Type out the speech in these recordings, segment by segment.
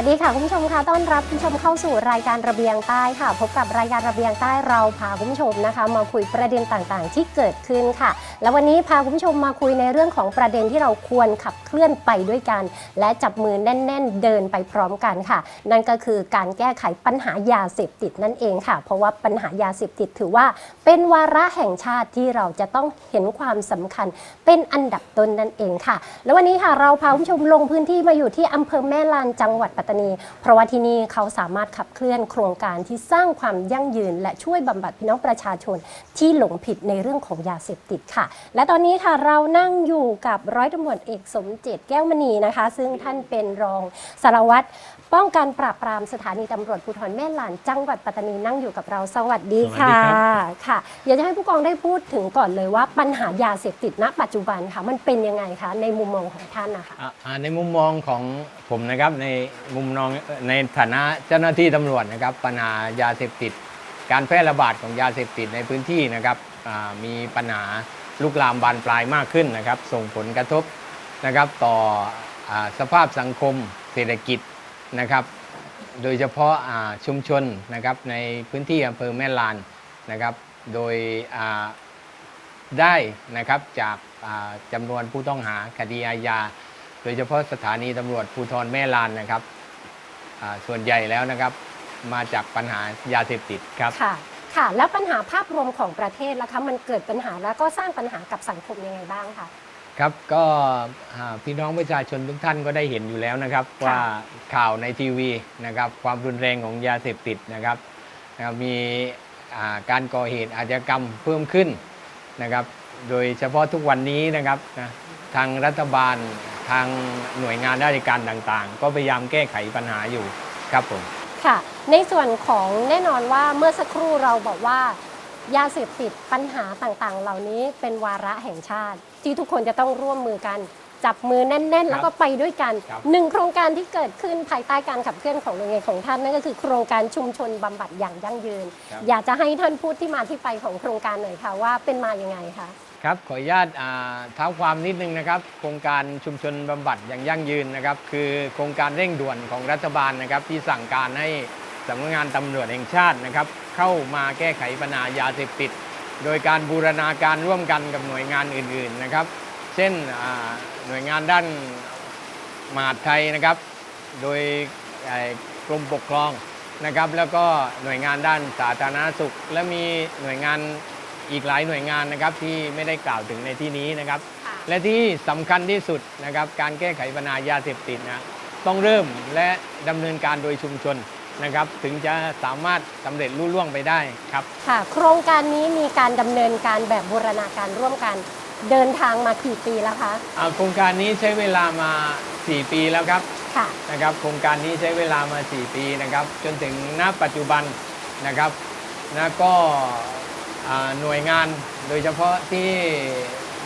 วัสดีค่ะคุณผู้ชมคะต้อนรับคุณผู้ชมเข้าสู่รายการระเบียงใต้ค่ะ พบกับรายการระเบียงใต้เราพาคุณผู้ชมนะคะ มาคุยประเด็นต่างๆ ที่เกิดขึ้นค่ะ แล้ววันนี้พาคุณผู้ชมมาคุยในเรื่องของประเด็นที่เราควรขับเคลื่อนไปด้วยกัน และจับมือแน่น ๆ เดินไปพร้อมกันค่ะ นั่นก็คือการแก้ไขปัญหายาเสพติดนั่นเองค่ะ เพราะว่าปัญหายาเสพติดถือว่า เป็นวาระแห่งชาติที่เราจะต้องเห็นความสำคัญ เป็นอันดับต้นนั่นเองค่ะ แล้ววันนี้ค่ะเราพาคุณผู้ชมลงพื้นที่มาอยู่ที่อำเภอแม่ลานจังหวัดปัตตานี เพราะว่าที่นี่เขาสามารถขับเคลื่อนโครงการที่สร้างความยั่งยืน และช่วยบำบัดพี่น้องประชาชนที่หลงผิดในเรื่องของยาเสพติดค่ะ และตอนนี้ค่ะเรานั่งอยู่กับร้อยตำรวจเอกสมเจตแก้วมณีนะคะ ซึ่งท่านเป็นรองสารวัตรป้องกันปราบปรามสถานีตำรวจภูธรแม่ลานจังหวัดปัตตานีนั่งอยู่กับเราสวัสดีค่ะสสดีครับค่ะอยากจะให้ผู้กองได้พูดถึงก่อนเลยว่าปัญหายาเสพติดณ ปัจจุบันค่ะมันเป็นยังไงคะในมุมมองของท่านนะคะในมุมมองของผมนะครับในมุมมองในฐานะเจ้าหน้าที่ตำรวจนะครับปัญหายาเสพติด การแพร่ระบาดของยาเสพติดในพื้นที่นะครับมีปัญหาลุกลามบานปลายมากขึ้นนะครับ ส่งผลกระทบนะครับต่ออสภาพสังคมเศรษฐกิจนะครับ โดยเฉพาะชุมชนนะครับในพื้นที่อำเภอแม่ลานนะครับ โดยได้นะครับจากจำนวนผู้ต้องหาคดีอาญาโดยเฉพาะสถานีตำรวจภูธรแม่ลานนะครับ ส่วนใหญ่แล้วนะครับ มาจากปัญหายาเสพติดครับค่ะค่ะ แล้วปัญหาภาพรวมของประเทศล่ะคะมันเกิดปัญหาแล้วก็สร้างปัญหากับสังคมยังไงบ้างคะครับก็อ่าพี่น้องประชาชนทุกท่านก็ได้เห็นอยู่แล้วนะครับ ว่าข่าวในทีวีนะครับ ความรุนแรงของยาเสพติดนะครับนะครับมีอ่าการก่อเหตุอาชญากรรมเพิ่มขึ้นนะครับ โดยเฉพาะทุกวันนี้นะครับนะทางรัฐบาล ทางหน่วยงานราชการต่างๆ ก็พยายามแก้ไขปัญหาอยู่ครับผมค่ะ ในส่วนของแน่นอนว่าเมื่อสักครู่เราบอกว่ายาเสพติดปัญหาต่างๆ เหล่านี้เป็นวาระแห่งชาติ ที่ทุกคนจะต้องร่วมมือกัน จับมือแน่น ๆ แล้วก็ไปด้วยกันครับหนึ่งโครงการที่เกิดขึ้นภายใต้การขับเคลื่อนของหน่วยงานของท่านนั่นก็คือ โครงการชุมชนบำบัดอย่างยั่งยืนครับอยากจะให้ท่านพูดที่มาที่ไปของโครงการหน่อยค่ะว่าเป็นมายังไงคะ ครับขออนุญาตเท้าความนิดนึงนะครับ โครงการชุมชนบำบัดอย่างยั่งยืนนะครับ คือโครงการเร่งด่วนของรัฐบาลนะครับ ที่สั่งการให้สำนักงานตำรวจแห่งชาตินะครับ เข้ามาแก้ไขปัญหายาเสพติด โดยการบูรณาการร่วมกันกับหน่วยงานอื่น ๆนะครับ เช่นหน่วยงานด้านมหาดไทยนะครับ โดยกรมปกครองนะครับ แล้วก็หน่วยงานด้านสาธารณสุข และมีหน่วยงาน อีกหลายหน่วยงานนะครับที่ไม่ได้กล่าวถึงในที่นี้นะครับ และที่สำคัญที่สุดนะครับการแก้ไขปัญหายาเสพติดนะต้องเริ่มและดำเนินการโดยชุมชนนะครับ ถึงจะสามารถสำเร็จรุ่ล่วงไปได้ครับค่ะโครงการนี้มีการดำเนินการแบบบูรณาการร่วมกันเดินทางมากี่ปีแล้วคะอ่าโครงการนี้ใช้เวลามา 4 ปีแล้วครับค่ะนะครับ โครงการนี้ใช้เวลามา 4 ปีนะครับ จนถึงณปัจจุบันนะครับนะก็อ่า หน่วยงานโดยเฉพาะที่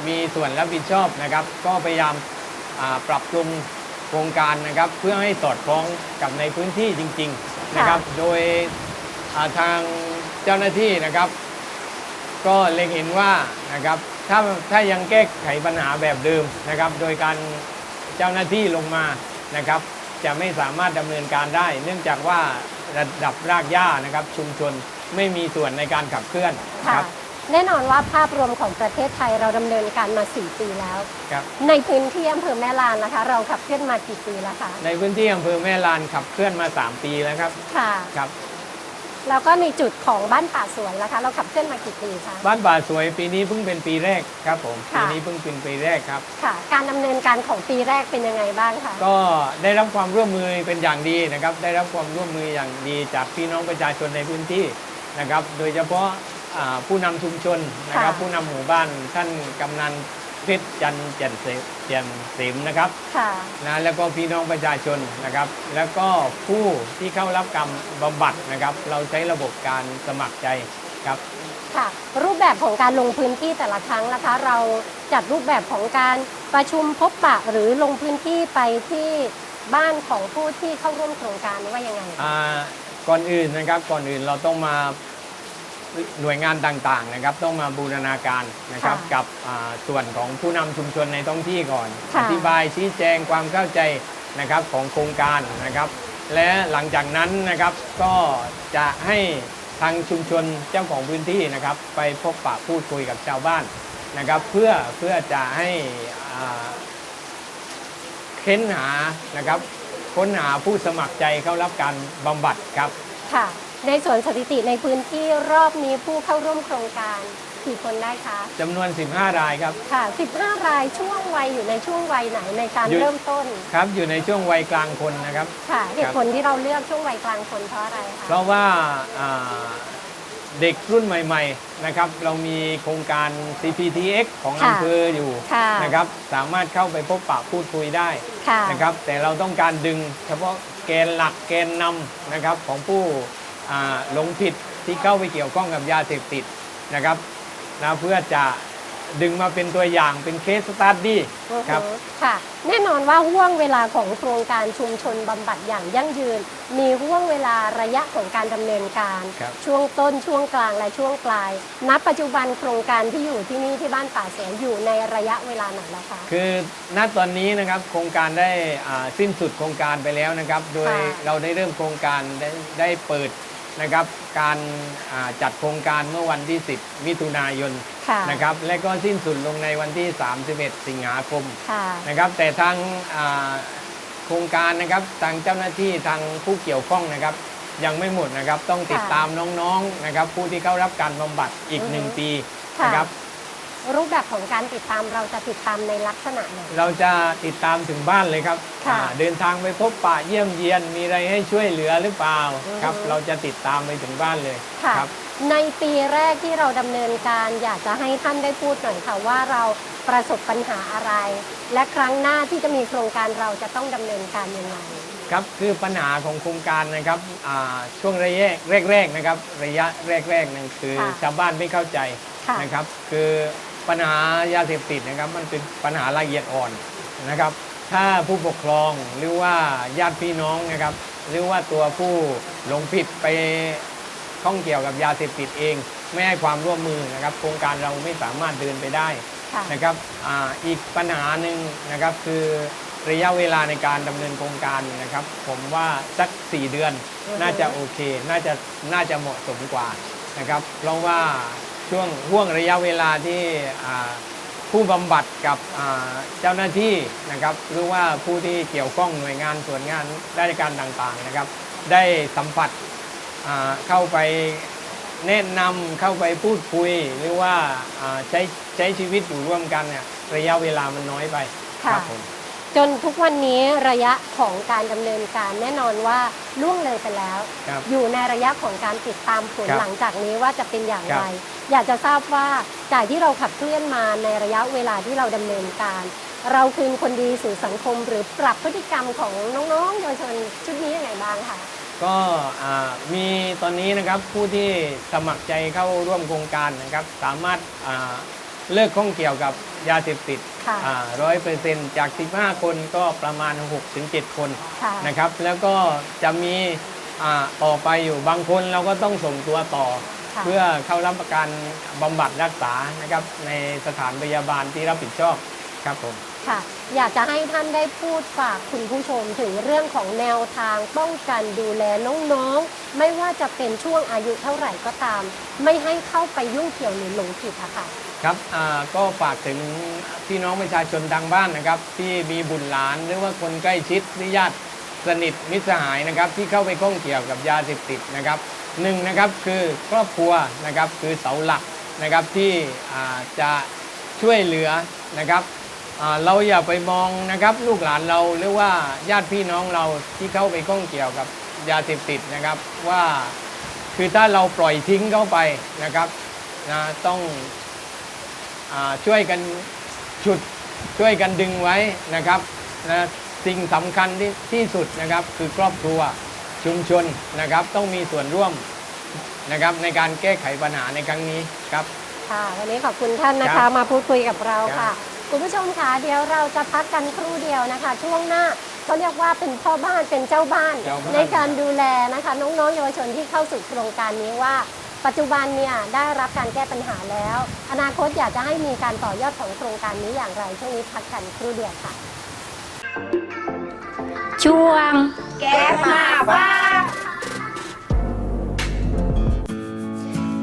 มีส่วนรับผิดชอบนะครับ ก็พยายามอ่าปรับปรุงโครงการนะครับ เพื่อให้สอดคล้องกับในพื้นที่จริง ๆนะครับ โดยอ่าทางเจ้าหน้าที่นะครับ ก็เล็งเห็นว่านะครับถ้าถ้ายังแก้ไขปัญหาแบบเดิมนะครับ โดยการเจ้าหน้าที่ลงมานะครับ จะไม่สามารถดำเนินการได้ เนื่องจากว่าระดับรากหญ้านะครับชุมชน ไม่มีส่วนในการขับเคลื่อนค่ะ ครับ แน่นอนว่าภาพรวมของประเทศไทยเราดำเนินการมา 4 ปีแล้ว ครับ ในพื้นที่อำเภอแม่ลานนะคะ เราขับเคลื่อนมากี่ปีแล้วคะในพื้นที่อำเภอแม่ลานขับเคลื่อนมา 3 ปีแล้วครับ ค่ะ ครับ แล้วก็มีจุดของบ้านป่าสวนนะคะ เราขับเคลื่อนมากี่ปีคะ บ้านป่าสวยปีนี้เพิ่งเป็นปีแรกครับผม ค่ะ ปีนี้เพิ่งเป็นปีแรกครับ ค่ะ การดำเนินการของปีแรกเป็นยังไงบ้างคะก็ได้รับความร่วมมือเป็นอย่างดีนะครับ ได้รับความร่วมมืออย่างดีจากพี่น้องประชาชนในพื้นที่ นะครับ โดยเฉพาะอ่าผู้นำชุมชนนะครับผู้นำหมู่บ้านท่านกำนันเพชรจันทร์แจ่มเสแจ่มเสมนะครับค่ะนะแล้วก็พี่น้องประชาชนนะครับ แล้วก็ผู้ที่เข้ารับการบำบัดนะครับ เราใช้ระบบการสมัครใจครับค่ะรูปแบบของการลงพื้นที่แต่ละครั้งนะคะ เราจัดรูปแบบของการประชุมพบปะหรือลงพื้นที่ไปที่บ้านของผู้ที่เข้าร่วมโครงการว่ายังไงคะอ่า ก่อนอื่นนะครับก่อนอื่นเราต้องมาหน่วยงานต่างๆนะครับ ต้องมาบูรณาการนะครับค่ะกับอ่าส่วนของผู้นำชุมชนในท้องที่ก่อน ค่ะ อธิบายชี้แจงความเข้าใจนะครับของโครงการนะครับ และหลังจากนั้นนะครับก็จะให้ทางชุมชนเจ้าของพื้นที่นะครับ ไปพบปะพูดคุยกับชาวบ้านนะครับ เพื่อเพื่อจะให้อ่า เค้นหานะครับ ค้นหาผู้สมัครใจเข้ารับการบำบัดครับ ค่ะ ในส่วนสถิติในพื้นที่รอบนี้ผู้เข้าร่วมโครงการกี่คนได้คะจำนวน 15 รายครับ ค่ะ 15 รายช่วงวัยอยู่ในช่วงวัยไหนในการอยู่ เริ่มต้น ครับ อยู่ในช่วงวัยกลางคนนะครับ ค่ะ เหตุผลที่เราเลือกช่วงวัยกลางคนเพราะอะไรคะ เพราะว่าอ่า เด็กรุ่นใหม่ๆนะครับเรามีโครงการ CPTX ของค่ะอำเภออยู่ค่ะนะครับสามารถเข้าไปพบปะพูดคุยได้ค่ะนะครับแต่เราต้องการดึงเฉพาะแกนหลักแกนนำนะครับของผู้อ่าหลงผิดที่เข้าไปเกี่ยวข้องกับยาเสพติดนะครับนะเพื่อจะ ดึงมาเป็นตัวอย่างเป็นเคสสตัดดี้ครับอือฮึค่ะ แน่นอนว่าห่วงเวลาของโครงการชุมชนบำบัดอย่างยั่งยืน มีห่วงเวลาระยะของการดำเนินการครับช่วงต้นช่วงกลางและช่วงปลาย ณ ปัจจุบันโครงการที่อยู่ที่นี่ที่บ้านป่าเสียอยู่ในระยะเวลาไหนแล้วคะ คือณตอนนี้นะครับโครงการได้อ่าสิ้นสุดโครงการไปแล้วนะครับ โดยค่ะเราได้เริ่มโครงการได้ได้เปิด นะครับ การอ่าจัดโครงการเมื่อวันที่ 10 มิถุนายนค่ะนะครับ และก็สิ้นสุดลงในวันที่ 31 สิงหาคมค่ะนะครับ แต่ทางอ่าโครงการนะครับทางเจ้าหน้าที่ทางผู้เกี่ยวข้องนะครับ ยังไม่หมดนะครับต้องติดตามน้องๆนะครับ ผู้ที่เข้ารับการบำบัดอีกหนึ่งปีค่ะนะครับ รูปแบบของการติดตามเราจะติดตามในลักษณะไหน เราจะติดตามถึงบ้านเลยครับค่ะ อ่าเดินทางไปพบปะเยี่ยมเยียนมีอะไรให้ช่วยเหลือหรือเปล่าอือฮึครับ เราจะติดตามไปถึงบ้านเลยค่ะ ครับ ในปีแรกที่เราดำเนินการอยากจะให้ท่านได้พูดหน่อยค่ะว่าเราประสบปัญหาอะไร และครั้งหน้าที่จะมีโครงการเราจะต้องดำเนินการยังไง ครับคือปัญหาของโครงการนะครับอ่าช่วงระยะแรกๆนะครับระยะแรกๆนั่นคือค่ะชาวบ้านไม่เข้าใจค่ะ นะครับ คือ ปัญหายาเสพติดนะครับมันเป็นปัญหาละเอียดอ่อนนะครับ ถ้าผู้ปกครองหรือว่าญาติพี่น้องนะครับ หรือว่าตัวผู้หลงผิดไปข้องเกี่ยวกับยาเสพติดเอง ไม่ให้ความร่วมมือนะครับโครงการเราไม่สามารถเดินไปได้ค่ะนะครับอาอีกปัญหาหนึ่งนะครับคือระยะเวลาในการดำเนินโครงการนะครับ ผมว่าสัก 4 เดือนอือฮึน่าจะโอเค น่าจะน่าจะเหมาะสมกว่านะครับ เพราะว่า ช่วงห่วงระยะเวลาที่อ่าผู้บำบัดกับอ่าเจ้าหน้าที่นะครับหรือว่าผู้ที่เกี่ยวข้องหน่วยงานส่วนงานราชการต่างๆนะครับ ได้สัมผัสอ่าเข้าไปแนะนำเข้าไปพูดคุย หรือว่าอ่าใช้ใช้ชีวิตอยู่ร่วมกันเนี่ยระยะเวลามันน้อยไปคค่ะรัผม จนทุกวันนี้ระยะของการดำเนินการแน่นอนว่าล่วงเลยไปแล้ว ครับ อยู่ในระยะของการติดตามผลครับหลังจากนี้ว่าจะเป็นอย่างครับไร อยากจะทราบว่าจากที่เราขับเคลื่อนมาในระยะเวลาที่เราดำเนินการ เราคืนคนดีสู่สังคม หรือปรับพฤติกรรมของน้องๆเยาวชนชุดนี้ยังไงบ้างคะ ก็อ่ามีตอนนี้นะครับผู้ที่สมัครใจเข้าร่วมโครงการนะครับ สามารถอ่า เลิกข้องเกี่ยวกับยาเสพติดค่ะร้อยเปอร์เซ็นต์จาก 15 คนก็ประมาณ 6-7 คนค่ะนะครับ แล้วก็จะมีอ่าต่อไปอยู่บางคนเราก็ต้องส่งตัวต่อค่ะเพื่อเข้ารับประการบำบัดรักษานะครับในสถานพยาบาลที่รับผิดชอบครับผมค่ะ อยากจะให้ท่านได้พูดฝากคุณผู้ชมถึงเรื่องของแนวทางป้องกันดูแลน้องๆ ไม่ว่าจะเป็นช่วงอายุเท่าไหร่ก็ตาม ไม่ให้เข้าไปยุ่งเกี่ยวหรือหลงผิดอะค่ะ ครับอ่าก็ฝากถึงพี่น้องประชาชนทางบ้านนะครับ ที่มีบุตรหลานหรือว่าคนใกล้ชิดหรือญาติสนิทมิตรสหายนะครับ ที่เข้าไปข้องเกี่ยวกับยาเสพติดนะครับหนึ่งนะครับคือครอบครัวนะครับคือเสาหลักนะครับที่จะช่วยเหลือนะครับเราอย่าไปมองนะครับลูกหลานเราหรือว่าญาติพี่น้องเราที่เข้าไปข้องเกี่ยวกับยาเสพติดนะครับว่าคือถ้าเราปล่อยทิ้งเข้าไปนะครับนะต้อง ช่วยกันฉุดช่วยกันดึงไว้นะครับนะสิ่งสำคัญที่ที่สุดนะครับคือครอบครัวชุมชนนะครับต้องมีส่วนร่วมนะครับในการแก้ไขปัญหาในครั้งนี้ครับค่ะวันนี้ขอบคุณท่านนะครัคะบมาพูดคุยกับเราครัค่ะบคุณผู้ชมคะเดี๋ยวเราจะพักกันครู่เดียวนะคะ ช่วงหน้าเขาเรียกว่าเป็นพ่อบ้านเป็นเจ้าบ้านเจ้าบ้านในการดูแลนะคะน้องๆเยาวชนที่เข้าสู่โครงการนี้ว่า ปัจจุบันเนี่ยได้รับการแก้ปัญหาแล้ว อนาคตอยากจะให้มีการต่อยอดของโครงการนี้อย่างไรช่วงนี้พักกันครู่เดียวค่ะ ช่วง แก้มาบ้า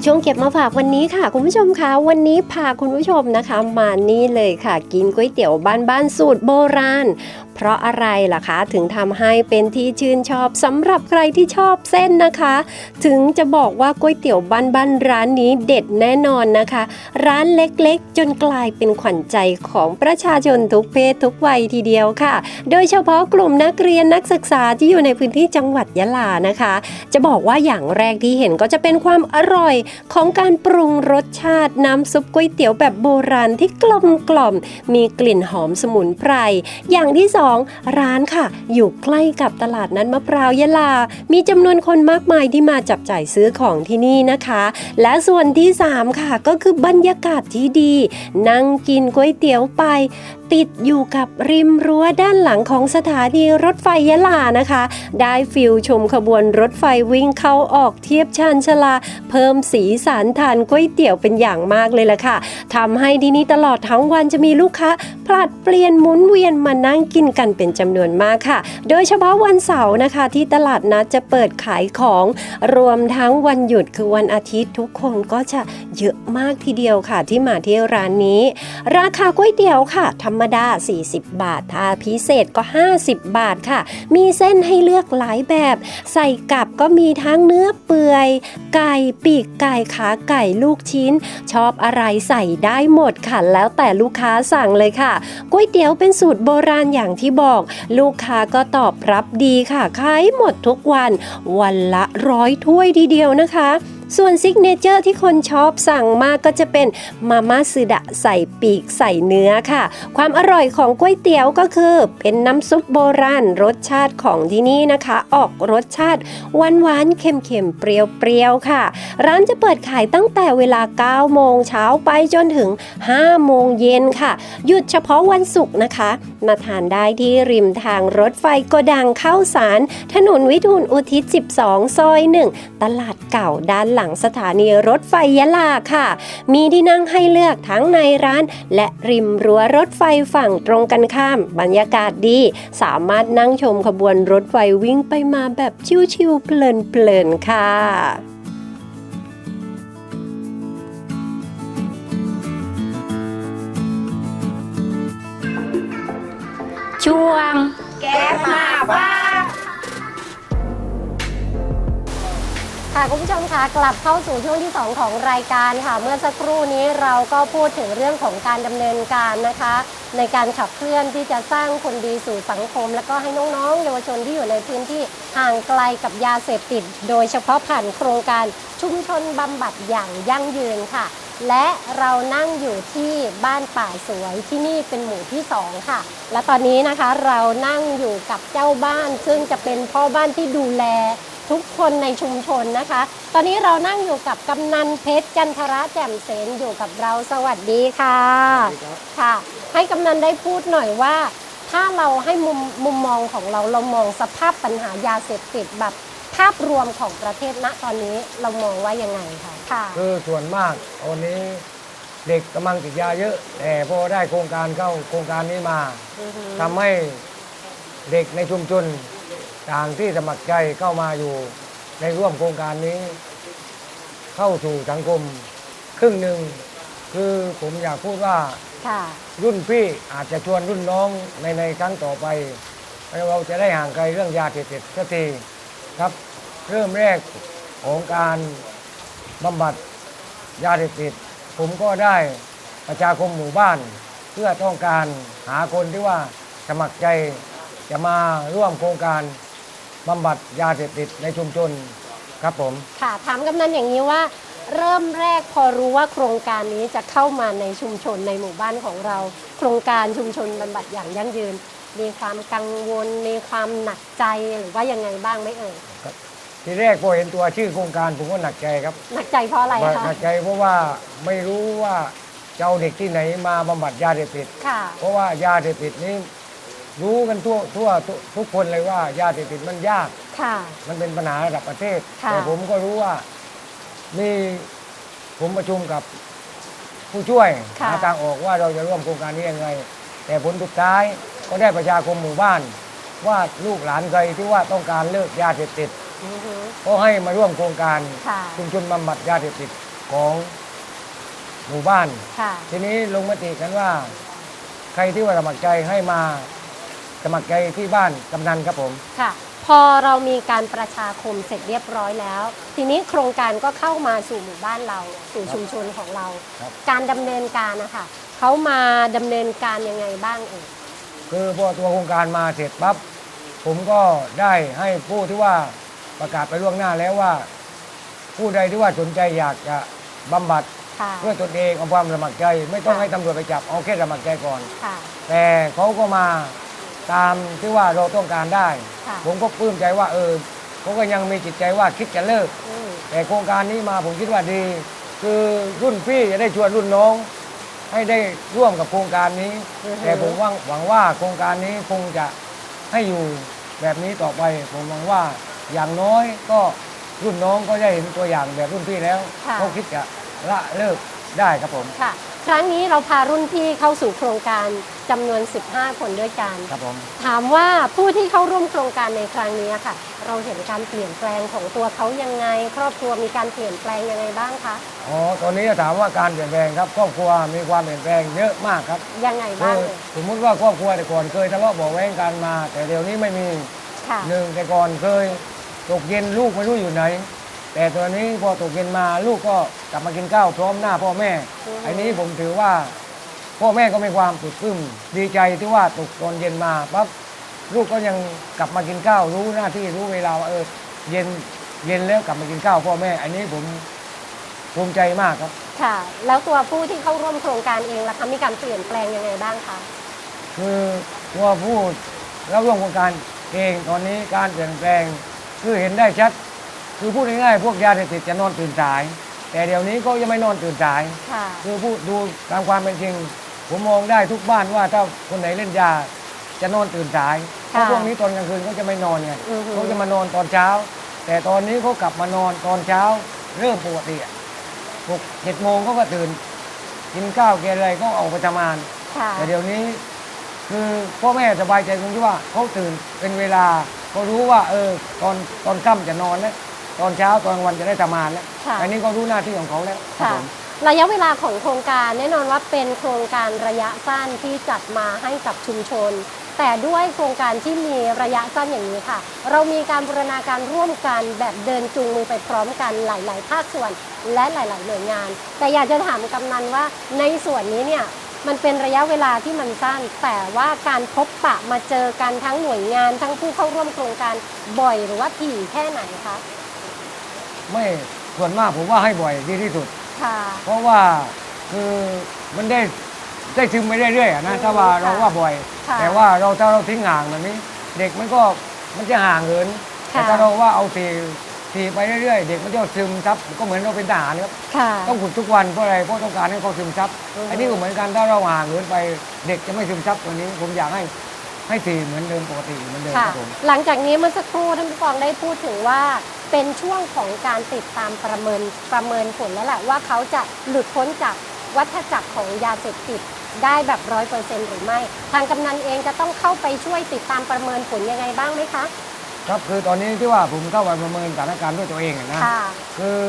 ช่วงเก็บมาฝากวันนี้ค่ะ คุณผู้ชมคะวันนี้พาคุณผู้ชมนะคะ มานี่เลยค่ะ กินก๋วยเตี๋ยวบ้านๆสูตรโบราณ เพราะอะไรล่ะคะ ถึงทำให้เป็นที่ชื่นชอบสำหรับใครที่ชอบเส้นนะคะ ถึงจะบอกว่าก๋วยเตี๋ยวบ้านๆร้านนี้เด็ดแน่นอนนะคะ ร้านเล็กๆ จนกลายเป็นขวัญใจของประชาชนทุกเพศทุกวัยทีเดียวค่ะ โดยเฉพาะกลุ่มนักเรียนนักศึกษาที่อยู่ในพื้นที่จังหวัดยะลานะคะ จะบอกว่าอย่างแรกที่เห็นก็จะเป็นความอร่อยของการปรุงรสชาติน้ำซุปก๋วยเตี๋ยวแบบโบราณที่กลมกล่อม มีกลิ่นหอมสมุนไพรอย่างที่สองร้านค่ะ อยู่ใกล้กับตลาดนั้นมะพร้าวยะลา มีจำนวนคนมากมายที่มาจับจ่ายซื้อของที่นี่นะคะ และส่วนที่สามค่ะก็คือบรรยากาศที่ดี นั่งกินก๋วยเตี๋ยวไป ติดอยู่กับริมรั้วด้านหลังของสถานีรถไฟยะลานะคะ ได้ฟิลชมขบวนรถไฟวิ่งเข้าออกเทียบชานชลา เพิ่มสีสันทานก๋วยเตี๋ยวเป็นอย่างมากเลยล่ะค่ะทำให้ที่นี่ตลอดทั้งวันจะมีลูกค้าผลัดเปลี่ยนหมุนเวียนมานั่งกินกันเป็นจำนวนมากค่ะ โดยเฉพาะวันเสาร์นะคะที่ตลาดนัดจะเปิดขายของรวมทั้งวันหยุดคือวันอาทิตย์ทุกคนก็จะเยอะมากทีเดียวค่ะที่มาที่ร้านนี้ ราคาก๋วยเตี๋ยวค่ะธรรมดา 40 บาท ถ้าพิเศษก็ 50 บาทค่ะ มีเส้นให้เลือกหลายแบบ ใส่กับก็มีทั้งเนื้อเปื่อย ไก่ปีกไก่ขาไก่ลูกชิ้น ชอบอะไรใส่ได้หมดค่ะ แล้วแต่ลูกค้าสั่งเลยค่ะก๋วยเตี๋ยวเป็นสูตรโบราณอย่างที่บอก ลูกค้าก็ตอบรับดีค่ะขายหมดทุกวัน วันละร้อยถ้วยทีเดียวนะคะ ส่วนซิกเนเจอร์ที่คนชอบสั่งมากก็จะเป็นมาม่าซึดะใส่ปีกใส่เนื้อค่ะ ความอร่อยของก๋วยเตี๋ยวก็คือ เป็นน้ำซุปโบราณรสชาติของที่นี่นะคะ ออกรสชาติหวานหวานเค็มเค็มเปรี้ยวเปรี้ยวค่ะ ร้านจะเปิดขายตั้งแต่เวลา 9 โมงเช้าไปจนถึง 5 โมงเย็นค่ะ หยุดเฉพาะวันศุกร์นะคะ มาทานได้ที่ริมทางรถไฟโกดังเข้าสาร ถนนวิทูลอุทิศ 12 ซอย 1 ตลาดเก่าด้านหลังสถานีรถไฟยะลาค่ะ มีที่นั่งให้เลือกทั้งในร้าน และริมรั้วรถไฟฝั่งตรงกันข้าม บรรยากาศดี สามารถนั่งชมขบวนรถไฟวิ่งไปมาแบบชิวๆเพลินๆค่ะช่วงแก้มาบ้า ค่ะคุณผู้ชมคะกลับเข้าสู่ช่วงที่ 2 ของรายการค่ะ เมื่อสักครู่นี้เราก็พูดถึงเรื่องของการดำเนินการนะคะ ในการขับเคลื่อนที่จะสร้างคนดีสู่สังคม แล้วก็ให้น้องๆเยาวชนที่อยู่ในพื้นที่ห่างไกลกับยาเสพติด โดยเฉพาะผ่านโครงการชุมชนบำบัดอย่างยั่งยืนค่ะ และเรานั่งอยู่ที่บ้านป่าสวยที่นี่เป็นหมู่ที่ 2 ค่ะ และตอนนี้นะคะเรานั่งอยู่กับเจ้าบ้านซึ่งจะเป็นพ่อบ้านที่ดูแล ทุกคนในชุมชนนะคะ ตอนนี้เรานั่งอยู่กับกำนันเพชรจันทระแจ่มเสนอยู่กับเราสวัสดีค่ะค่ะ ให้กำนันได้พูดหน่อยว่า ถ้าเราให้มุมมุมมองของเราเรามองสภาพปัญหายาเสพติดแบบภาพรวมของประเทศณตอนนี้เรามองว่ายังไงคะค่ะคือส่วนมากวันนี้เด็กกำลังติดยาเยอะ แต่พอได้โครงการเข้าโครงการนี้มาอือฮึทำให้เด็กในชุมชน ต่างที่สมัครใจเข้ามาอยู่ในร่วมโครงการนี้ เข้าสู่สังคม ครึ่งหนึ่งคือผมอยากพูดว่าค่ะรุ่นพี่อาจจะชวนรุ่นน้องในในครั้งต่อไปแล้วเราจะได้ห่างไกลเรื่องยาเสพติดสักทีครับเริ่มแรกของการบำบัดยาเสพติดผมก็ได้ประชาคมหมู่บ้าน เพื่อต้องการหาคนที่ว่าสมัครใจจะมาร่วมโครงการ บำบัดยาเสพติดในชุมชนครับผม ค่ะถามกำนันอย่างนี้ว่า เริ่มแรกพอรู้ว่าโครงการนี้จะเข้ามาในชุมชนในหมู่บ้านของเรา โครงการชุมชนบำบัดอย่างยั่งยืน มีความกังวล มีความหนักใจหรือว่ายังไงบ้างไหมเอ่ยทีแรกพอเห็นตัวชื่อโครงการผมก็หนักใจครับหนักใจเพราะอะไรหคะนักใจเพราะว่าไม่รู้ว่าจะเอาเด็กที่ไหนมาบำบัดยาเสพติดค่ะ เพราะว่ายาเสพติดนี้ รู้กันทั่วทั่วทุกทุกคนเลยว่ายาเสพติดมันยาก ค่ะ มันเป็นปัญหาระดับประเทศ ค่ะ แต่ผมก็รู้ว่ามีผมประชุมกับผู้ช่วยค่ะ หาทางออกว่าเราจะร่วมโครงการนี้ยังไง แต่ผลสุดท้ายก็ได้ประชาคมหมู่บ้าน ว่าลูกหลานใครที่ว่าต้องการเลิกยาเสพติดอือฮึก็ให้มาร่วมโครงการค่ะชุมชนบำบัดยาเสพติดของหมู่บ้าน ค่ะ ทีนี้ลงมติกันว่า ใครที่ว่าสมัครใจให้มา สมัครใจที่บ้านกำนันครับผม ค่ะ พอเรามีการประชาคมเสร็จเรียบร้อยแล้ว ทีนี้โครงการก็เข้ามาสู่หมู่บ้านเรา สู่ชุมชนของเรา ครับ การดำเนินการนะคะเขามาดำเนินการยังไงบ้างเอ่ยคือพอตัวโครงการมาเสร็จปั๊บผมก็ได้ให้ผู้ที่ว่าประกาศไปล่วงหน้าแล้วว่า ผู้ใดที่ว่าสนใจอยากจะบำบัดค่ะด้วยตนเองเอาความสมัครใจ ไม่ต้องค่ะให้ตำรวจไปจับเอาแค่สมัครใจก่อน ค่ะ แต่เขาก็มา ตามที่ว่าเราต้องการได้ ค่ะ ผมก็ปลื้มใจว่าเออเขาก็ยังมีจิตใจว่าคิดจะเลิก อืม แต่โครงการนี้มาผมคิดว่าดี คือรุ่นพี่จะได้ชวนรุ่นน้อง ให้ได้ร่วมกับโครงการนี้ อือฮึ แต่ผมหวังหวังว่าโครงการนี้คงจะให้อยู่แบบนี้ต่อไป ผมหวังว่าอย่างน้อยก็รุ่นน้องก็ได้เห็นตัวอย่างแบบรุ่นพี่แล้วค่ะ เขาคิดจะละเลิกได้ครับผม ค่ะ ครั้งนี้เราพารุ่นพี่เข้าสู่โครงการจำนวน 15 คนด้วยกัน ครับผมถามว่าผู้ที่เข้าร่วมโครงการในครั้งนี้ค่ะ เราเห็นการเปลี่ยนแปลงของตัวเขายังไง ครอบครัวมีการเปลี่ยนแปลงยังไงบ้างคะอ๋อตอนนี้ถามว่าการเปลี่ยนแปลงครับ ครอบครัวมีความเปลี่ยนแปลงเยอะมากครับยังไงคืบ้างอเลยสมมุติว่าครอบครัวแต่ก่อนเคยทะเลาะเบาะแว้งกันมา แต่เดี๋ยวนี้ไม่มีค่ะ หนึ่งแต่ก่อนเคยตกเย็นลูกไม่รู้อยู่ไหน แต่ตอนนี้พอตกเย็นมาลูกก็กลับมากินข้าวพร้อมหน้าพ่อแม่อืมอันนี้ผมถือว่า พ่อแม่ก็มีความปลื้มปลื้มดีใจที่ว่าตกตอนเย็นมาปั๊บลูกก็ยังกลับมากินข้าวรู้หน้าที่รู้เวลาว่าเออเย็นเย็นแล้วกลับมากินข้าวพ่อแม่ อันนี้ผมภูมิใจมากครับ ค่ะ แล้วตัวผู้ที่เข้าร่วมโครงการเองล่ะคะมีการเปลี่ยนแปลงยังไงบ้างคะคือตัวผู้รับร่วมโครงการเองตอนนี้การเปลี่ยนแปลงคือเห็นได้ชัด คือพูดง่ายๆพวกยาเสพติดจะนอนตื่นสาย แต่เดี๋ยวนี้ก็ยังไม่นอนตื่นสาย ค่ะ คือพูดดูตามความเป็นจริง ผมมองได้ทุกบ้านว่าถ้าคนไหนเล่นยาจะนอนตื่นสายเพราะค่ะพวกนี้ตอนกลางคืนเขาจะไม่นอนไงอือฮึเขาจะมานอนตอนเช้า แต่ตอนนี้เขากลับมานอนตอนเช้า เริ่มปกติอะหกเจ็ดโมงเขาก็ตื่น กินข้าวกินอะไรก็ออกไปทำงาน ค่ะแต่เดี๋ยวนี้คือพ่อแม่สบายใจตรงที่ว่าเขาตื่นเป็นเวลาเขารู้ว่า เออ ตอนตอนค่ำจะนอนแล้ว ตอนเช้าตอนกลางวันจะได้ทำงานแล้วค่ะ อันนี้เขารู้หน้าที่ของเขาแล้วครับค่ะ ผมระยะเวลาของโครงการแน่นอนว่าเป็นโครงการระยะสั้นที่จัดมาให้กับชุมชน แต่ด้วยโครงการที่มีระยะสั้นอย่างนี้ค่ะ เรามีการบูรณาการร่วมกันแบบเดินจูงมือไปพร้อมกันหลาย ๆ ภาคส่วนและหลาย ๆ หน่วยงาน แต่อยากจะถามกำนันว่าในส่วนนี้เนี่ยมันเป็นระยะเวลาที่มันสั้น แต่ว่าการพบปะมาเจอกันทั้งหน่วยงาน ทั้งผู้เข้าร่วมโครงการบ่อยหรือว่าถี่แค่ไหนคะ ไม่ส่วนมากผมว่าให้บ่อยดีที่สุด ค่ะ เพราะว่าคือมันได้ได้ซึมไปเรื่อยๆอะนะถ้าว่าค่ะเราว่าบ่อย ค่ะแต่ว่าเราถ้าเราทิ้งห่างแบบนี้ เด็กมันก็มันจะห่างเหินแต่ค่ะถ้าเราว่าเอาทีทีไปเรื่อยๆ เด็กมันจะซึมซับก็เหมือนเราเป็นทหารครับค่ะ ต้องฝึกทุกวันเพราะอะไรเพราะต้องการให้เขาซึมซับอือฮึ อันนี้ก็เหมือนกันถ้าเราห่างเหินไปเด็กจะไม่ซึมซับตัวนี้ ผมอยากให้ให้ทีเหมือนเดิมปกติเหมือนเดิมค่ะครับผม หลังจากนี้เมื่อสักครู่ท่านผู้กองได้พูดถึงว่า เป็นช่วงของการติดตามประเมินประเมินผลแล้วแหละว่าเขาจะหลุดพ้นจากวัฏจักรของยาเสพติดได้แบบร้อยเปอร์เซ็นต์หรือไม่ ทางกำนันเองจะต้องเข้าไปช่วยติดตามประเมินผลยังไงบ้างไหมคะ ครับคือตอนนี้ที่ว่าผมเข้าไปประเมินสถานการณ์ด้วยตัวเองอะนะค่ะ คือ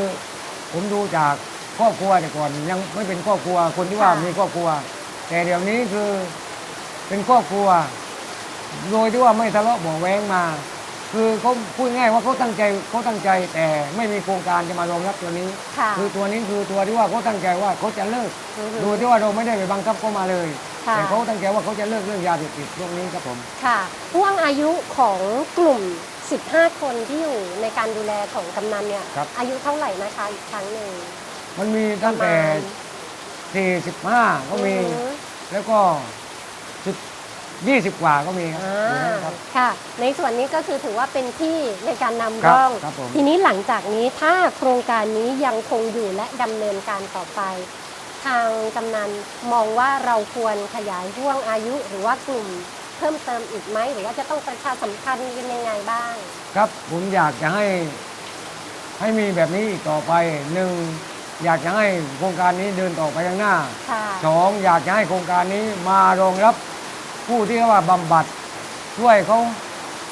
ผมดูจากครอบครัวแต่ก่อนยังไม่เป็นครอบครัวคนที่ว่าค่ะ มีครอบครัว แต่เดี๋ยวนี้คือเป็นครอบครัว โดยที่ว่าไม่ทะเลาะเบาะแว้งมา คือเขาพูดง่ายว่าเขาตั้งใจเขาตั้งใจ แต่ไม่มีโครงการจะมารองรับตัวนี้ ค่ะคือตัวนี้คือตัวที่ว่าเขาตั้งใจว่าเขาจะเลิกอือฮึโดยที่ว่าเราไม่ได้ไปบังคับเขามาเลย ค่ะ แต่เขาตั้งใจว่าเขาจะเลิกเรื่องยาเสพติดพวกนี้ครับผม ค่ะห่วงอายุของกลุ่ม 15 คนที่อยู่ในการดูแลของกำนันเนี่ย ครับ อายุเท่าไหร่นะคะอีกครั้งหนึ่งมันมีตั้งแต่ 45 ก็มี อือฮึแล้วก็ 20 กว่าก็มีครับ ค่ะ ในส่วนนี้ก็คือถือว่าเป็นที่ในการนำร่องทีนี้หลังจากนี้ถ้าโครงการนี้ยังคงอยู่และดำเนินการต่อไป ทางกำนันมองว่าเราควรขยายห่วงอายุหรือว่ากลุ่มเพิ่มเติมอีกไหม หรือว่าจะต้องประชาสัมพันธ์ยังไงบ้าง ครับผมอยากจะให้ให้มีแบบนี้อีกต่อไปหนึ่งอยากจะให้โครงการนี้เดินต่อไปข้างหน้าสองอยากจะให้โครงการนี้มารองรับ ผู้ที่ว่าบำบัดช่วยเขา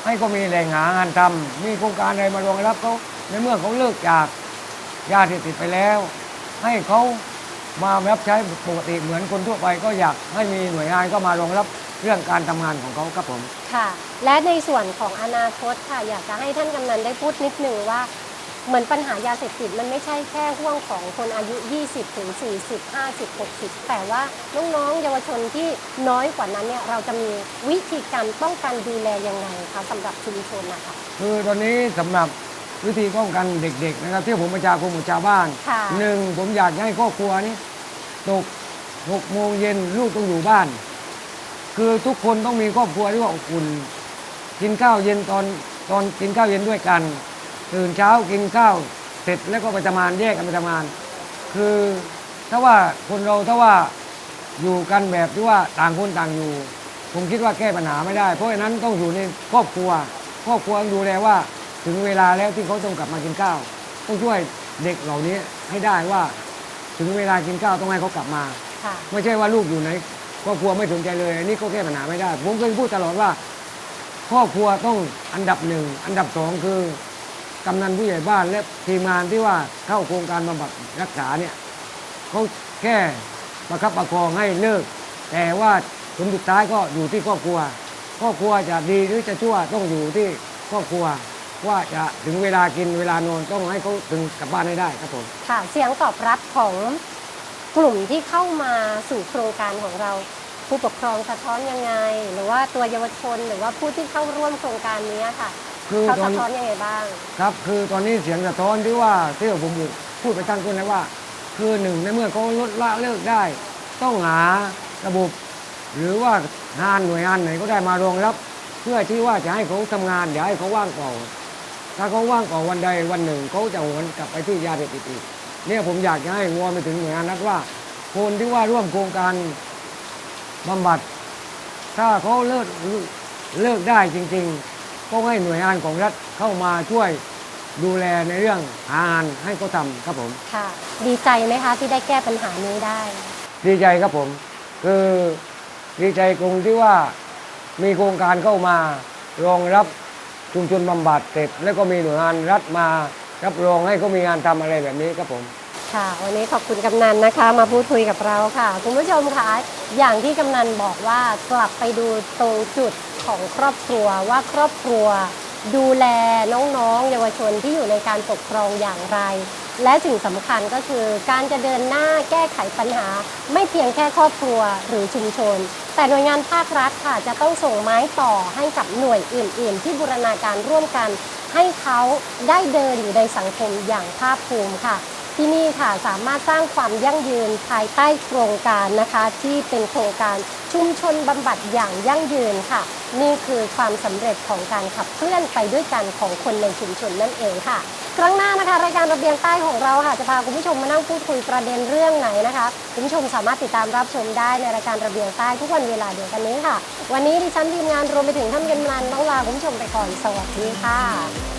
ให้เขามีแหล่งหางานทำมีโครงการอะไรมารองรับเขาในเมื่อเขาเลิกจากยาเสพติดไปแล้ว ให้เขามารับใช้ปกติเหมือนคนทั่วไปก็อยากให้มีหน่วยงานก็มารองรับเรื่องการทำงานของเขาครับผม ค่ะ และในส่วนของอนาคตค่ะ อยากจะให้ท่านกำนันได้พูดนิดหนึ่งว่า เหมือนปัญหายาเสพติดมันไม่ใช่แค่ห่วงของคนอายุ 20ถึง40 50 60 แต่ว่าน้องๆเยาวชนที่น้อยกว่านั้นเนี่ยเราจะมีวิธีการป้องกันดูแลยังไงคะสำหรับชุมชนนะคะคือตอนนี้สำหรับวิธีป้องกันเด็กๆนะครับที่ผมประชาคมของชาวบ้านค่ะหนึ่งผมอยากให้ครอบครัวนี้ตกหกโมงเย็นลูกต้องอยู่บ้าน คือทุกคนต้องมีครอบครัวที่ว่าอบอุ่นกินข้าวเย็นตอนตอนกินข้าวเย็นด้วยกัน ตื่นเช้ากินข้าวเสร็จแล้วก็ไปทำงานแยกกันไปทำงาน คือถ้าว่าคนเราถ้าว่าอยู่กันแบบที่ว่าต่างคนต่างอยู่ ผมคิดว่าแก้ปัญหาไม่ได้ เพราะฉะนั้นต้องอยู่ในครอบครัว ครอบครัวต้องดูแลว่าถึงเวลาแล้วที่เขาต้องกลับมากินข้าวต้องช่วยเด็กเหล่านี้ให้ได้ว่า ถึงเวลากินข้าวต้องให้เขากลับมาค่ะไม่ใช่ว่าลูกอยู่ไหนครอบครัวไม่สนใจเลยอันนี้ก็แก้ปัญหาไม่ได้ ผมเคยพูดตลอดว่า ครอบครัวต้องอันดับหนึ่งอันดับสองคือ กำนันผู้ใหญ่บ้านและทีมงานที่ว่าเข้าโครงการบำบัดรักษาเนี่ยเขาแค่ประคับประคองให้เลิก แต่ว่าผลสุดท้ายก็อยู่ที่ครอบครัว ครอบครัวจะดีหรือจะชั่วต้องอยู่ที่ครอบครัว ว่าจะถึงเวลากินเวลานอนต้องให้เขาถึงกลับบ้านให้ได้ครับผมค่ะเสียงตอบรับของกลุ่มที่เข้ามาสู่โครงการของเราผู้ปกครองสะท้อนยังไง หรือว่าตัวเยาวชนหรือว่าผู้ที่เข้าร่วมโครงการนี้ค่ะ คือเขาตอสะนท้อนยังไงบ้าง ครับ คือตอนนี้เสียงสะท้อนที่ว่าที่ผมพูดไปตั้งต้นแล้วว่า คือหนึ่งในเมื่อเขาลดละเลิกได้ ต้องหาระบบ หรือว่างานหน่วยงานไหนก็ได้มารองรับ เพื่อที่ว่าจะให้เขาทำงานอย่าให้เขาว่างเปล่าถ้าเขาว่างเปล่าวันใดวันหนึ่งเขาจะหวนกลับไปที่ยาเสพติดอีกเนี่ยผมอยากจะให้วอนไปถึงหน่วยงานรัฐว่า คนที่ว่าร่วมโครงการบำบัด ถ้าเขาเลิกเลิกได้จริง ๆ ก็ให้หน่วยงานของรัฐเข้ามาช่วยดูแลในเรื่องหางานให้เขาทำครับผม ค่ะ ดีใจไหมคะที่ได้แก้ปัญหานี้ได้ ดีใจครับผม คือดีใจตรงที่ว่ามีโครงการเข้ามารองรับชุมชนบำบัดเสร็จแล้วก็มีหน่วยงานรัฐมารับรองให้เขามีงานทำอะไรแบบนี้ครับผม ค่ะ วันนี้ขอบคุณกำนันนะคะ มาพูดคุยกับเราค่ะ คุณผู้ชมคะอย่างที่กำนันบอกว่ากลับไปดูตรงจุดของครอบครัวว่าครอบครัว ดูแลน้องๆเยาวชนที่อยู่ในการปกครองอย่างไร และสิ่งสำคัญก็คือการจะเดินหน้าแก้ไขปัญหา ไม่เพียงแค่ครอบครัวหรือชุมชน แต่หน่วยงานภาครัฐค่ะจะต้องส่งไม้ต่อให้กับหน่วยอื่น ๆ ที่บูรณาการร่วมกัน ให้เขาได้เดินอยู่ในสังคมอย่างภาคภูมิค่ะ ที่นี่ค่ะสามารถสร้างความยั่งยืนภายใต้โครงการนะคะ ที่เป็นโครงการชุมชนบำบัดอย่างยั่งยืนค่ะ นี่คือความสำเร็จของการขับเคลื่อนไปด้วยกันของคนในชุมชนนั่นเองค่ะ ครั้งหน้านะคะ รายการระเบียงใต้ของเราค่ะ จะพาคุณผู้ชมมานั่งพูดคุยประเด็นเรื่องไหนนะคะคุณผู้ชมสามารถติดตามรับชมได้ในรายการระเบียงใต้ทุกวันเวลาเดียวกันนี้ค่ะ วันนี้ดิฉันทีมงานรวมไปถึงท่านกำนันต้องลาคุณผู้ชมไปก่อนสวัสดีค่ะ